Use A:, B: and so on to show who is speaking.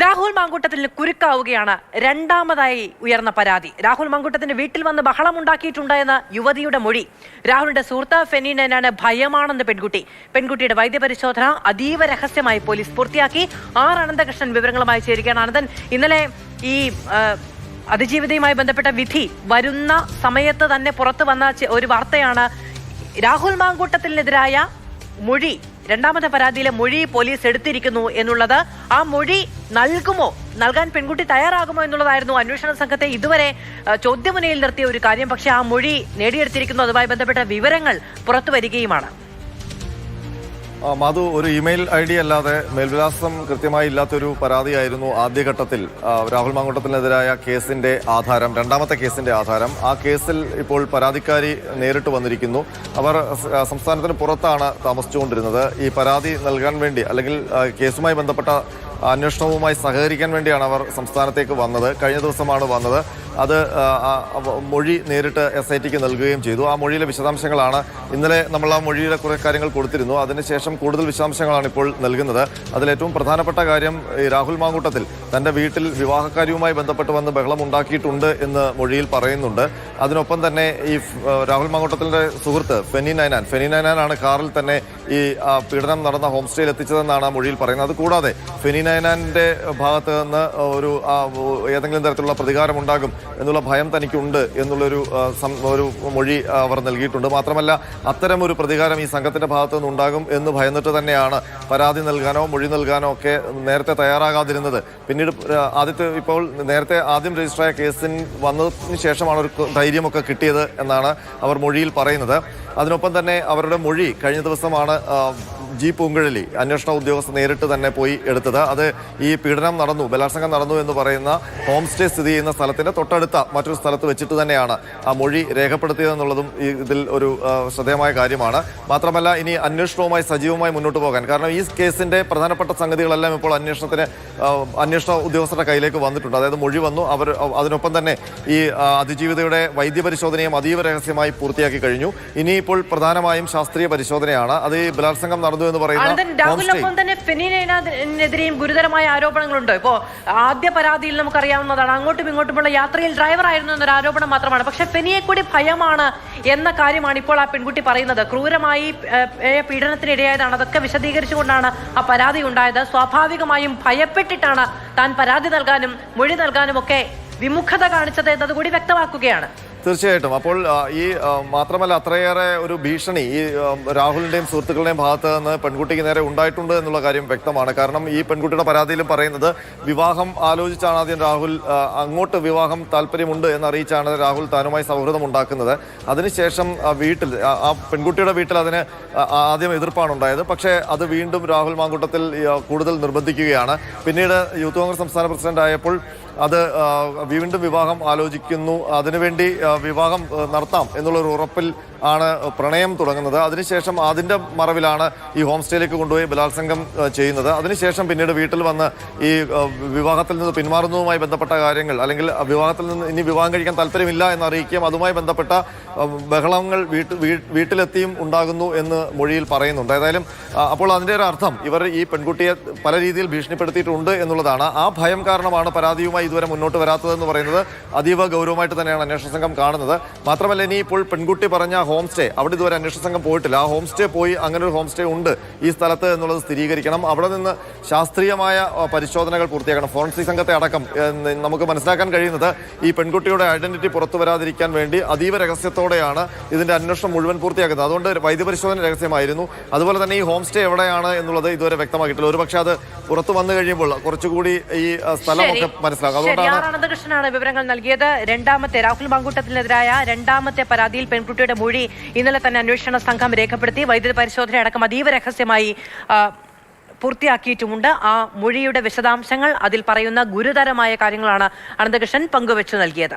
A: രാഹുൽ മാങ്കൂട്ടത്തിന് കുരുക്കാവുകയാണ് രണ്ടാമതായി ഉയർന്ന പരാതി. രാഹുൽ മാങ്കൂട്ടത്തിന്റെ വീട്ടിൽ വന്ന് ബഹളമുണ്ടാക്കിയിട്ടുണ്ട് എന്ന യുവതിയുടെ മൊഴി. രാഹുലിന്റെ സുഹൃത്ത് ഫെനീനാണ് ഭയമാണെന്ന് പെൺകുട്ടി. പെൺകുട്ടിയുടെ വൈദ്യപരിശോധന അതീവ രഹസ്യമായി പോലീസ് പൂർത്തിയാക്കി. ആർ അനന്തകൃഷ്ണൻ വിവരങ്ങളുമായി ചേരുകയാണ് അനന്തൻ. ഇന്നലെ ഈ അതിജീവിതയുമായി ബന്ധപ്പെട്ട വിധി വരുന്ന സമയത്ത് തന്നെ പുറത്തു വന്ന ഒരു വാർത്തയാണ് രാഹുൽ മാങ്കൂട്ടത്തിനെതിരായ മൊഴി രണ്ടാമത്തെ പരാതിയിലെ മൊഴി പോലീസ് എടുത്തിരിക്കുന്നു എന്നുള്ളത് ആ മൊഴി നൽകുമോ? നൽകാൻ പെൺകുട്ടി തയ്യാറാകുമോ എന്നുള്ളതായിരുന്നു അന്വേഷണ സംഘത്തെ ഇതുവരെ ചോദ്യമുനയിൽ നിർത്തിയ ഒരു കാര്യം. പക്ഷേ ആ മൊഴി നേടിയെടുത്തിരിക്കുന്നു. അതുമായി ബന്ധപ്പെട്ട വിവരങ്ങൾ പുറത്തു വരികയുമാണ്.
B: മധു ഒരു ഇമെയിൽ ഐ ഡി അല്ലാതെ മേൽവിലാസം കൃത്യമായി ഇല്ലാത്തൊരു പരാതിയായിരുന്നു ആദ്യഘട്ടത്തിൽ. രാഹുൽ മാങ്കൂട്ടത്തിനെതിരായ കേസിന്റെ ആധാരം രണ്ടാമത്തെ കേസിന്റെ ആധാരം. ആ കേസിൽ ഇപ്പോൾ പരാതിക്കാരി നേരിട്ട് വന്നിരിക്കുന്നു. അവർ സംസ്ഥാനത്തിന് പുറത്താണ് താമസിച്ചുകൊണ്ടിരുന്നത്. ഈ പരാതി നൽകാൻ വേണ്ടി അല്ലെങ്കിൽ കേസുമായി ബന്ധപ്പെട്ട അന്വേഷണവുമായി സഹകരിക്കാൻ വേണ്ടിയാണ് അവർ സംസ്ഥാനത്തേക്ക് വന്നത്. കഴിഞ്ഞ ദിവസമാണ് വന്നത്. അത് മൊഴി നേരിട്ട് എസ് ഐ ടിക്ക് നൽകുകയും ചെയ്തു. ആ മൊഴിയിലെ വിശദാംശങ്ങളാണ് ഇന്നലെ നമ്മൾ ആ മൊഴിയിലെ കുറേ കാര്യങ്ങൾ കൊടുത്തിരുന്നു. അതിനുശേഷം കൂടുതൽ വിശദാംശങ്ങളാണ് ഇപ്പോൾ നൽകുന്നത്. അതിലേറ്റവും പ്രധാനപ്പെട്ട കാര്യം ഈ രാഹുൽ മാങ്കൂട്ടത്തിൽ തന്റെ വീട്ടിൽ വിവാഹകാര്യവുമായി ബന്ധപ്പെട്ട് വന്ന് ബഹളം ഉണ്ടാക്കിയിട്ടുണ്ട് എന്ന് മൊഴിയിൽ പറയുന്നുണ്ട്. അതിനൊപ്പം തന്നെ ഈ രാഹുൽ മാങ്കൂട്ടത്തിന്റെ സുഹൃത്ത് ഫെനി നൈനാൻ. ഫെനി നൈനാനാണ് കാറിൽ തന്നെ ഈ പീഡനം നടന്ന ഹോം സ്റ്റേയിൽ എത്തിച്ചതെന്നാണ് ആ മൊഴിയിൽ പറയുന്നത്. അതുകൂടാതെ ഫെനി നയനാന്റെ ഭാഗത്ത് നിന്ന് ഒരു ഏതെങ്കിലും തരത്തിലുള്ള പ്രതികാരം ഉണ്ടാകും എന്നുള്ള ഭയം തനിക്കുണ്ട് എന്നുള്ളൊരു ഒരു മൊഴി അവർ നൽകിയിട്ടുണ്ട്. മാത്രമല്ല അത്തരം ഒരു പ്രതികാരം ഈ സംഘത്തിന്റെ ഭാഗത്തു നിന്നുണ്ടാകും എന്ന് ഭയന്നിട്ട് തന്നെയാണ് പരാതി നൽകാനോ മൊഴി നൽകാനോ ഒക്കെ നേരത്തെ തയ്യാറാകാതിരുന്നത്. പിന്നീട് ആദ്യത്തെ ഇപ്പോൾ നേരത്തെ ആദ്യം രജിസ്റ്ററായ കേസിന് വന്നതിന് ശേഷമാണ് ഒരു ധൈര്യമൊക്കെ കിട്ടിയത് എന്നാണ് അവർ മൊഴിയിൽ പറയുന്നത്. അതിനൊപ്പം തന്നെ അവരുടെ മൊഴി കഴിഞ്ഞ ദിവസമാണ് ജി പൂങ്കുഴലി അന്വേഷണ ഉദ്യോഗസ്ഥർ നേരിട്ട് തന്നെ പോയി എടുത്തത്. അത് ഈ പീഡനം നടന്നു ബലാത്സംഗം നടന്നു എന്ന് പറയുന്ന ഹോം സ്റ്റേ സ്ഥിതി ചെയ്യുന്ന സ്ഥലത്തിന്റെ തൊട്ടടുത്ത മറ്റൊരു സ്ഥലത്ത് വെച്ചിട്ട് തന്നെയാണ് ആ മൊഴി രേഖപ്പെടുത്തിയതെന്നുള്ളതും ഇതിൽ ഒരു ശ്രദ്ധേയമായ കാര്യമാണ്. മാത്രമല്ല ഇനി അന്വേഷണവുമായി സജീവമായി മുന്നോട്ട് പോകാൻ. കാരണം ഈ കേസിന്റെ പ്രധാനപ്പെട്ട സംഗതികളെല്ലാം ഇപ്പോൾ അന്വേഷണത്തിന് അന്വേഷണ ഉദ്യോഗസ്ഥരുടെ കയ്യിലേക്ക് വന്നിട്ടുണ്ട്. അതായത് മൊഴി വന്നു അവർ അതിനൊപ്പം തന്നെ ഈ അതിജീവിതയുടെ അതിജീവിതയുടെ വൈദ്യപരിശോധനയും അതീവ രഹസ്യമായി പൂർത്തിയാക്കി കഴിഞ്ഞു. ഇനിയിപ്പോൾ പ്രധാനമായും ശാസ്ത്രീയ പരിശോധനയാണ്. അത് ഈ ബലാത്സംഗം നടന്നു എന്ന്
A: അനന്തൻ
B: പറയുന്ന
A: രാഹുലിനൊപ്പം തന്നെ ഫെനീനെതിരെയും ഗുരുതരമായ ആരോപണങ്ങളുണ്ട്. ഇപ്പോ ആദ്യ പരാതിയിൽ നമുക്കറിയാവുന്നതാണ് അങ്ങോട്ടും ഇങ്ങോട്ടുമുള്ള യാത്രയിൽ ഡ്രൈവർ ആയിരുന്നു എന്നൊരു ആരോപണം മാത്രമാണ്. പക്ഷെ ഫെനിയെ കൂടി ഭയമാണ് എന്ന കാര്യമാണ് ഇപ്പോൾ ആ പെൺകുട്ടി പറയുന്നത്. ക്രൂരമായി പീഡനത്തിനിടയായതാണ് അതൊക്കെ വിശദീകരിച്ചുകൊണ്ടാണ് ആ പരാതി ഉണ്ടായത്. സ്വാഭാവികമായും ഭയപ്പെട്ടിട്ടാണ് താൻ പരാതി നൽകാനും മൊഴി നൽകാനും ഒക്കെ വിമുഖത കാണിച്ചത് എന്നതുകൂടി വ്യക്തമാക്കുകയാണ്.
B: തീർച്ചയായിട്ടും. അപ്പോൾ ഈ മാത്രമല്ല അത്രയേറെ ഒരു ഭീഷണി ഈ രാഹുലിന്റെയും സുഹൃത്തുക്കളുടെയും ഭാഗത്ത് നിന്ന് പെൺകുട്ടിക്ക് നേരെ ഉണ്ടായിട്ടുണ്ട് എന്നുള്ള കാര്യം വ്യക്തമാണ്. കാരണം ഈ പെൺകുട്ടിയുടെ പരാതിയിലും പറയുന്നത് വിവാഹം ആലോചിച്ചാണ് ആദ്യം രാഹുൽ അങ്ങോട്ട് വിവാഹം താല്പര്യമുണ്ട് എന്നറിയിച്ചാണ് രാഹുൽ താനുമായി സൗഹൃദം ഉണ്ടാക്കുന്നത്. അതിനുശേഷം വീട്ടിൽ ആ പെൺകുട്ടിയുടെ വീട്ടിൽ അതിന് ആദ്യം എതിർപ്പാണ് ഉണ്ടായത്. പക്ഷേ അത് വീണ്ടും രാഹുൽ മാങ്കൂട്ടത്തിൽ കൂടുതൽ നിർബന്ധിക്കുകയാണ്. പിന്നീട് യൂത്ത് കോൺഗ്രസ് സംസ്ഥാന പ്രസിഡന്റ് ആയപ്പോൾ അത് വീണ്ടും വിവാഹം ആലോചിക്കുന്നു. അതിനുവേണ്ടി വിവാഹം നടത്താം എന്നുള്ളൊരു ഉറപ്പിൽ ആണ് പ്രണയം തുടങ്ങുന്നത്. അതിനുശേഷം അതിന്റെ മറവിലാണ് ഈ ഹോം സ്റ്റേയിലേക്ക് കൊണ്ടുപോയി ബലാത്സംഗം ചെയ്യുന്നത്. അതിനുശേഷം പിന്നീട് വീട്ടിൽ വന്ന് ഈ വിവാഹത്തിൽ നിന്ന് പിന്മാറുന്നതുമായി ബന്ധപ്പെട്ട കാര്യങ്ങൾ അല്ലെങ്കിൽ വിവാഹത്തിൽ നിന്ന് ഇനി വിവാഹം കഴിക്കാൻ താല്പര്യമില്ല എന്ന് അറിയിക്കുകയും അതുമായി ബന്ധപ്പെട്ട ബഹളങ്ങൾ വീട്ടിൽ വീട്ടിലെത്തിയും ഉണ്ടാകുന്നു എന്ന് മൊഴിയിൽ പറയുന്നുണ്ട്. ഏതായാലും അപ്പോൾ അതിന്റെ ഒരു അർത്ഥം ഇവർ ഈ പെൺകുട്ടിയെ പല രീതിയിൽ ഭീഷണിപ്പെടുത്തിയിട്ടുണ്ട് എന്നുള്ളതാണ്. ആ ഭയം കാരണമാണ് പരാതിയുമായി ഇതുവരെ മുന്നോട്ട് വരാത്തതെന്ന് പറയുന്നത് അതീവ ഗൗരവമായിട്ട് തന്നെയാണ് അന്വേഷണ സംഘം കാണുന്നത്. മാത്രമല്ല ഇനി ഇപ്പോൾ പെൺകുട്ടി പറഞ്ഞ ഹോം സ്റ്റേ അവിടെ ഇതുവരെ അന്വേഷണ സംഘം പോയിട്ടില്ല. ആ ഹോം സ്റ്റേ പോയി അങ്ങനെ ഒരു ഹോം സ്റ്റേ ഉണ്ട് ഈ സ്ഥലത്ത് എന്നുള്ളത് സ്ഥിരീകരിക്കണം. അവിടെ നിന്ന് ശാസ്ത്രീയമായ പരിശോധനകൾ പൂർത്തിയാക്കണം. ഫോറൻസിക് സംഘത്തെ അടക്കം നമുക്ക് മനസ്സിലാക്കാൻ കഴിയുന്നത് ഈ പെൺകുട്ടിയുടെ ഐഡന്റിറ്റി പുറത്തു വരാതിരിക്കാൻ വേണ്ടി അതീവ രഹസ്യത്തോടെയാണ് ഇതിന്റെ അന്വേഷണം മുഴുവൻ പൂർത്തിയാക്കുന്നത്. അതുകൊണ്ട് വൈദ്യപരിശോധന രഹസ്യമായിരുന്നു. അതുപോലെ തന്നെ ഈ ഹോം സ്റ്റേ എവിടെയാണ് എന്നുള്ളത് ഇതുവരെ വ്യക്തമാക്കിയിട്ടില്ല. ഒരുപക്ഷെ അത് പുറത്തു വന്നു കഴിയുമ്പോൾ കുറച്ചുകൂടി ഈ സ്ഥലമൊക്കെ മനസ്സിലാക്കും അതുകൊണ്ടാണ്
A: വിവരങ്ങൾ നൽകിയത്. രണ്ടാമത്തെ രാഹുൽ മങ്കൂട്ടത്തിനെതിരായ രണ്ടാമത്തെ പരാതിയിൽ പെൺകുട്ടിയുടെ മൊഴി ഇന്നലെ തന്നെ അന്വേഷണ സംഘം രേഖപ്പെടുത്തി. വൈദ്യുതി പരിശോധന അടക്കം അതീവ രഹസ്യമായി പൂർത്തിയാക്കിയിട്ടുമുണ്ട്. ആ മൊഴിയുടെ വിശദാംശങ്ങൾ അതിൽ പറയുന്ന ഗുരുതരമായ കാര്യങ്ങളാണ് അനന്തകൃഷ്ണൻ പങ്കുവച്ചു നൽകിയത്.